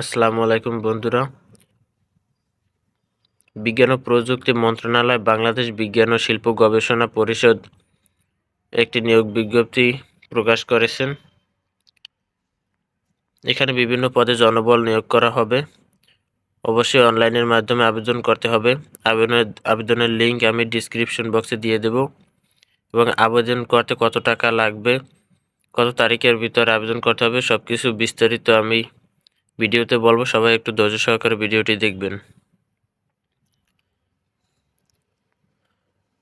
আসসালামু আলাইকুম বন্ধুরা। বিজ্ঞান ও প্রযুক্তি মন্ত্রণালয়, বাংলাদেশ বিজ্ঞান ও শিল্প গবেষণা পরিষদ একটি নিয়োগ বিজ্ঞপ্তি প্রকাশ করেছেন। এখানে বিভিন্ন পদে জনবল নিয়োগ করা হবে। অবশ্যই অনলাইনের মাধ্যমে আবেদন করতে হবে। আবেদনের আবেদনের লিঙ্ক আমি ডিসক্রিপশন বক্সে দিয়ে দেব এবং আবেদন করতে কত টাকা লাগবে, কত তারিখের ভিতরে আবেদন করতে হবে সব কিছু বিস্তারিত আমি ভিডিওতে বলব, সবাই একটু ধৈর্য সহকারে ভিডিওটি দেখবেন।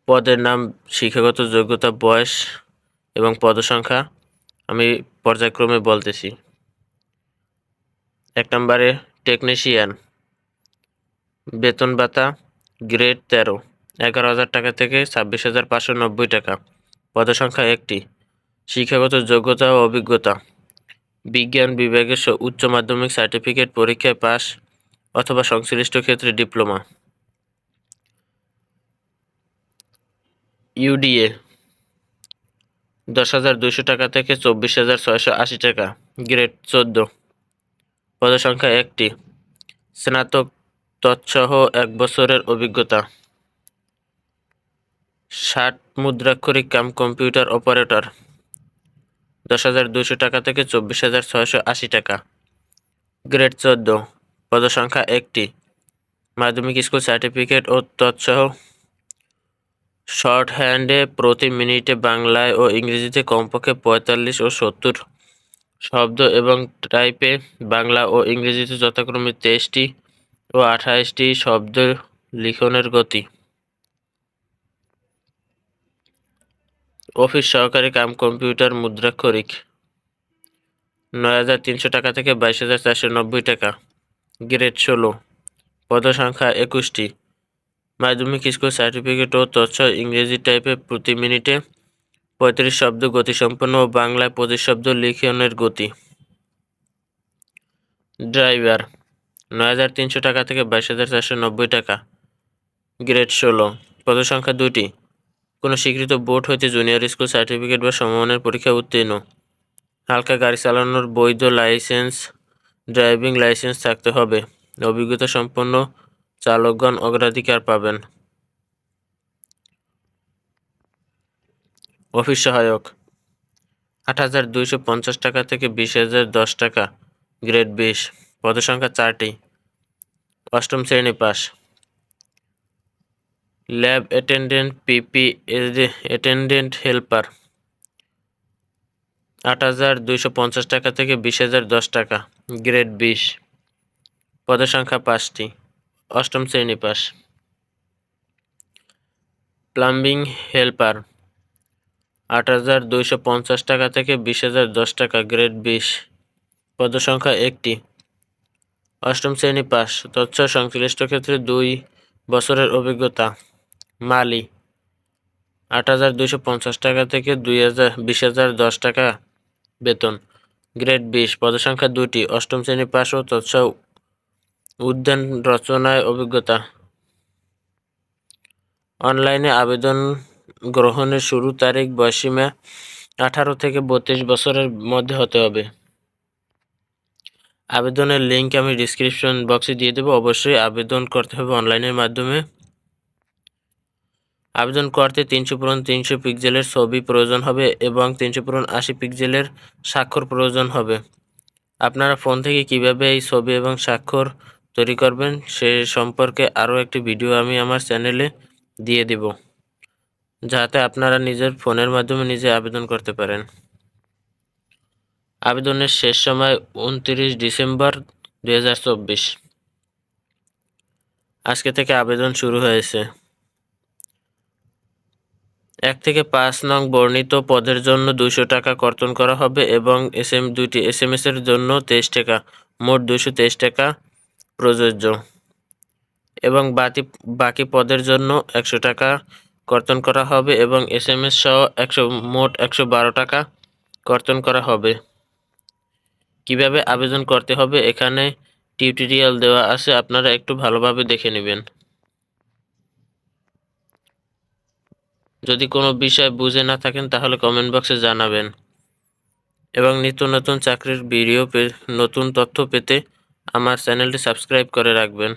পদের নাম শিক্ষাগত যোগ্যতা, বয়স এবং পদসংখ্যা আমি পর্যায়ক্রমে বলতেছি। এক নম্বরে টেকনিশিয়ান বেতন ভাতা গ্রেড তেরো, এগারো হাজার টাকা থেকে ছাব্বিশ হাজার পাঁচশো নব্বই টাকা। পদসংখ্যা একটি, শিক্ষাগত যোগ্যতা ও অভিজ্ঞতা। বিজ্ঞান বিভাগের উচ্চ মাধ্যমিক সার্টিফিকেট পরীক্ষায় পাস অথবা সংশ্লিষ্ট ক্ষেত্রে ডিপ্লোমা। ইউডিএ দশ হাজার দুশো টাকা থেকে চব্বিশ হাজার ছয়শো আশি টাকা, গ্রেড চোদ্দ। পদসংখ্যা একটি, স্নাতক তৎসহ এক বছরের অভিজ্ঞতা। ষাট মুদ্রাক্ষরিক কাম কম্পিউটার অপারেটর। দশ হাজার দুশো টাকা থেকে চব্বিশ হাজার ছয়শো আশি টাকা। গ্রেড চোদ্দ, পদসংখ্যা একটি। মাধ্যমিক স্কুল সার্টিফিকেট ও তৎসহ শর্ট হ্যান্ডে প্রতি মিনিটে বাংলায় ও ইংরেজিতে কমপক্ষে পঁয়তাল্লিশ ও সত্তর শব্দ এবং টাইপে বাংলা ও ইংরেজিতে যথাক্রমে তেইশটি ও আঠাইশটি শব্দ লিখনের গতি। অফিস সহকারী কাম কম্পিউটার মুদ্রাক্ষরিক নয় হাজার তিনশো টাকা থেকে বাইশ হাজার চারশো নব্বই টাকা। গ্রেড ষোলো। পদসংখ্যা একুশটি। মাধ্যমিক স্কুল সার্টিফিকেট ও তথ্য ইংরেজি টাইপে প্রতি মিনিটে পঁয়ত্রিশ শব্দ গতিসম্পন্ন ও বাংলায় পঁচিশ শব্দ লিখনের গতি। ড্রাইভার। নয় হাজার তিনশো টাকা থেকে বাইশ হাজার চারশো নব্বই টাকা। গ্রেড ষোলো। পদসংখ্যা দুটি কোনো স্বীকৃত বোর্ড হইতে জুনিয়র স্কুল সার্টিফিকেট বা সমমানের পরীক্ষা উত্তীর্ণ। হালকা গাড়ি চালানোর বৈধ লাইসেন্স ড্রাইভিং লাইসেন্স থাকতে হবে। অভিজ্ঞতা সম্পন্ন চালকগণ অগ্রাধিকার পাবেন। অফিস সহায়ক। আট হাজার দুইশো পঞ্চাশ টাকা থেকে বিশ হাজার দশ টাকা গ্রেড বিশ। পদসংখ্যা চারটি। অষ্টম শ্রেণি pass lab attendant, PP attendant, helper. আট হাজার দুইশো পঞ্চাশ টাকা থেকে বিশ হাজার দশ টাকা, গ্রেড বিশ। পদসংখ্যা পাঁচটি, অষ্টম শ্রেণি পাস। প্লাম্বিং হেল্পার, আট হাজার দুইশো পঞ্চাশ টাকা থেকে বিশ হাজার দশ টাকা, গ্রেড বিশ। পদসংখ্যা একটি, অষ্টম শ্রেণি পাস, তথ্য সংশ্লিষ্ট ক্ষেত্রে দুই বছরের অভিজ্ঞতা। মালি। আট হাজার দুইশো পঞ্চাশ টাকা থেকে দুই হাজার, বিশ হাজার দশ টাকা বেতন। গ্রেড বিশ, পদসংখ্যা দুটি অষ্টম শ্রেণি পাশ ও তৎস উদ্যান রচনায় অভিজ্ঞতা। অনলাইনে আবেদন গ্রহণের শুরু তারিখ বয়সীমা আঠারো থেকে বত্রিশ বছরের মধ্যে হতে হবে। আবেদনের লিঙ্ক আমি ডিসক্রিপশন বক্সে দিয়ে দেবো। অবশ্যই আবেদন করতে হবে অনলাইনের মাধ্যমে। আবেদন করতে তিনশো পূরণ তিনশো পিক্সেলের ছবি প্রয়োজন হবে এবং তিনশো পূরণ আশি পিক্সেলের স্বাক্ষর প্রয়োজন হবে। আপনারা ফোন থেকে কীভাবে এই ছবি এবং স্বাক্ষর তৈরি করবেন সে সম্পর্কে আরও একটি ভিডিও আমি আমার চ্যানেলে দিয়ে দেব, যাতে আপনারা নিজের ফোনের মাধ্যমে নিজে আবেদন করতে পারেন। আবেদনের শেষ সময় উনত্রিশ ডিসেম্বর দু হাজার চব্বিশ। আজকে থেকে আবেদন শুরু হয়েছে। এক থেকে পাঁচ নং বর্ণিত পদের জন্য দুশো টাকা কর্তন করা হবে এবং এস এম দুইটি এস এম এর জন্য তেইশ টাকা, মোট দুশো তেইশ টাকা প্রযোজ্য। এবং বাকি বাকি পদের জন্য একশো টাকা কর্তন করা হবে এবং এস এম এস সহ একশো, মোট একশো বারো টাকা কর্তন করা হবে। কীভাবে আবেদন করতে হবে এখানে টিউটোরিয়াল দেওয়া আছে, আপনারা একটু ভালোভাবে দেখে নেবেন। যদি কোনো বিষয় বুঝে না থাকেন, তাহলে কমেন্ট বক্সে জানাবেন। এবং নিত্য নতুন চাকরির ভিডিও নতুন তথ্য পেতে আমার চ্যানেলটি সাবস্ক্রাইব করে রাখবেন।